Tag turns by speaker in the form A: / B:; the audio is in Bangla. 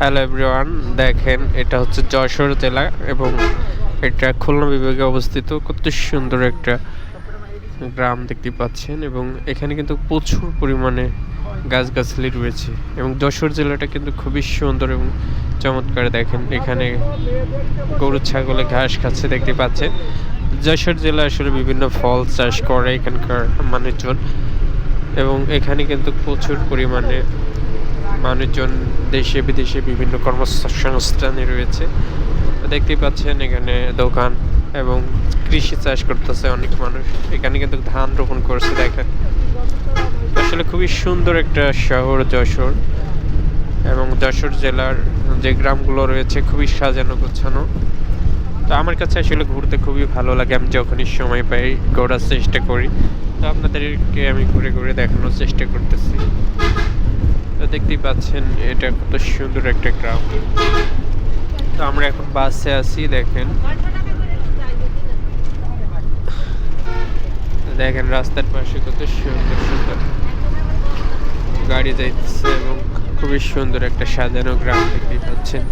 A: হ্যালো এভরিওয়ান দেখেন, এটা হচ্ছে যশোর জেলা এবং এটা খুলনা বিভাগে অবস্থিত। কত সুন্দর একটা গ্রাম দেখতে পাচ্ছেন এবং এখানে কিন্তু প্রচুর পরিমাণে গাছগাছালি রয়েছে এবং যশোর জেলাটা কিন্তু খুবই সুন্দর এবং চমৎকার। দেখেন, এখানে গরু, ছাগলে ঘাস খাচ্ছে দেখতে পাচ্ছেন। যশোর জেলা আসলে বিভিন্ন ফল চাষ করে এখানকার মানুষজন এবং এখানে কিন্তু প্রচুর পরিমাণে মানুষজন দেশে, বিদেশে বিভিন্ন কর্মসংস্থানে রয়েছে। তো দেখতেই পাচ্ছেন, এখানে দোকান এবং কৃষি চাষ করতেছে অনেক মানুষ। এখানে কিন্তু ধান রোপণ করছে, দেখেন। আসলে খুবই সুন্দর একটা শহর যশোর এবং যশোর জেলার যে গ্রামগুলো রয়েছে, খুবই সাজানো গোছানো। তো আমার কাছে আসলে ঘুরতে খুবই ভালো লাগে। আমি যখনই সময় পাই, ঘোরার চেষ্টা করি। তো আপনাদেরকে আমি ঘুরে ঘুরে দেখানোর চেষ্টা করতেছি। তো দেখতেই পাচ্ছেন, এটা কত সুন্দর একটা গ্রাম তো আমরা এখন বাসে আছি, দেখেন। দেখেন রাস্তার পাশে কত সুন্দর সুন্দর গাড়ি যাইতেছে এবং খুবই সুন্দর একটা সাজানো গ্রাম দেখতেই পাচ্ছেন।